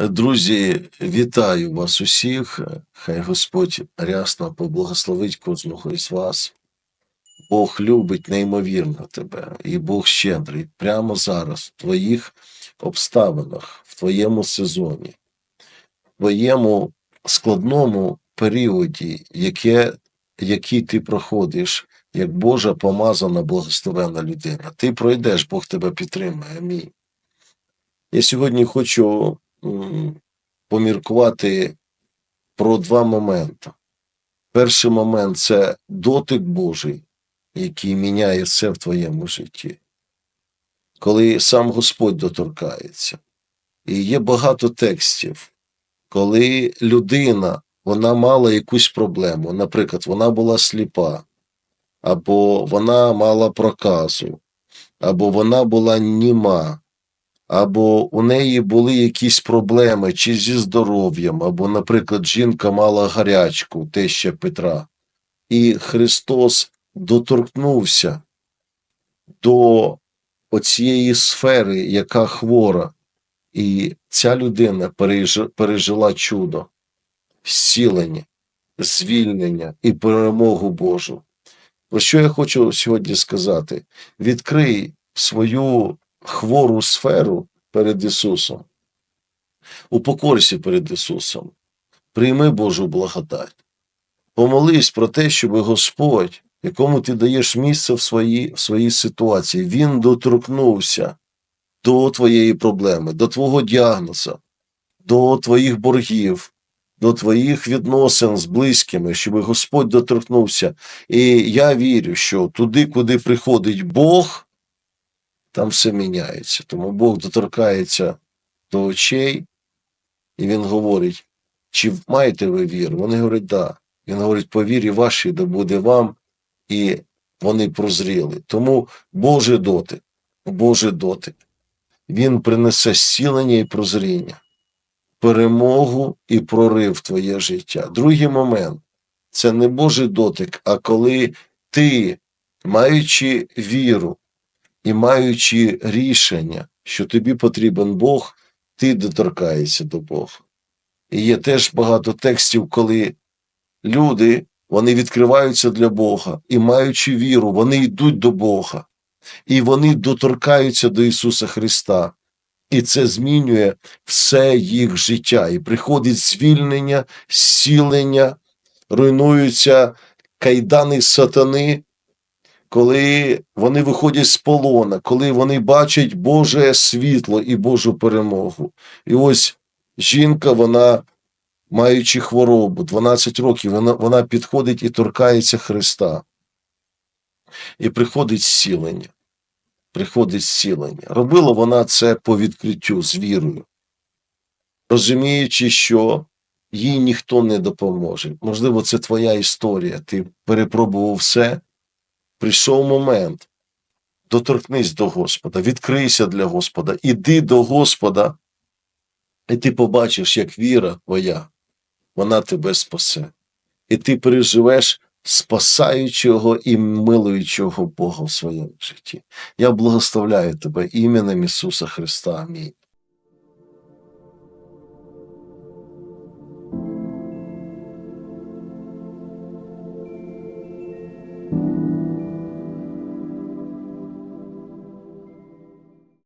Друзі, вітаю вас усіх. Хай Господь рясно поблагословить кожного із вас. Бог любить неймовірно тебе, і Бог щедрий прямо зараз, в твоїх обставинах, в твоєму сезоні, в твоєму складному періоді, яке, який ти проходиш, як Божа помазана, благословена людина. Ти пройдеш, Бог тебе підтримає. Амінь. Я сьогодні хочу поміркувати про два моменти. Перший момент це дотик Божий, який міняє все в твоєму житті. Коли сам Господь доторкається. І є багато текстів, коли людина вона мала якусь проблему, наприклад, вона була сліпа, або вона мала проказу, або вона була німа, або у неї були якісь проблеми чи зі здоров'ям, або, наприклад, жінка мала гарячку, теща Петра, і Христос доторкнувся до оцієї сфери, яка хвора, і ця людина пережила чудо, зцілення, звільнення і перемогу Божу. Про що я хочу сьогодні сказати? Відкрий свою хвору сферу перед Ісусом. Упокорся перед Ісусом. Прийми Божу благодать. Помолись про те, щоб Господь, якому ти даєш місце в своїй, в своїй ситуації, Він доторкнувся до твоєї проблеми, до твого діагноза, до твоїх боргів, до твоїх відносин з близькими, щоб Господь доторкнувся. І я вірю, що туди, куди приходить Бог, там все міняється. Тому Бог доторкається до очей, і Він говорить: чи маєте ви віру? Вони говорять, да. Він говорить, по вірі вашій, да буде вам, і вони прозріли. Тому Божий дотик, Божий дотик, Він принесе зцілення і прозріння, перемогу і прорив в твоє життя. Другий момент це не Божий дотик, а коли ти, маючи віру і маючи рішення, що тобі потрібен Бог, ти доторкаєшся до Бога. І є теж багато текстів, коли люди вони відкриваються для Бога і, маючи віру, вони йдуть до Бога, і вони доторкаються до Ісуса Христа. І це змінює все їх життя. І приходить звільнення, зцілення, руйнуються кайдани сатани, коли вони виходять з полона, коли вони бачать Боже світло і Божу перемогу. І ось жінка, вона, маючи хворобу, 12 років, вона, вона підходить і торкається Христа. І приходить зцілення. Приходить зцілення. Робила вона це по відкриттю з вірою, розуміючи, що їй ніхто не допоможе. Можливо, це твоя історія. Ти перепробував все. Прийшов момент. Доторкнись до Господа, відкрийся для Господа, іди до Господа, і ти побачиш, як віра твоя, вона тебе спасе. І ти переживеш спасаючого і милуючого Бога в своєму житті. Я благословляю тебе іменем Ісуса Христа. Амінь.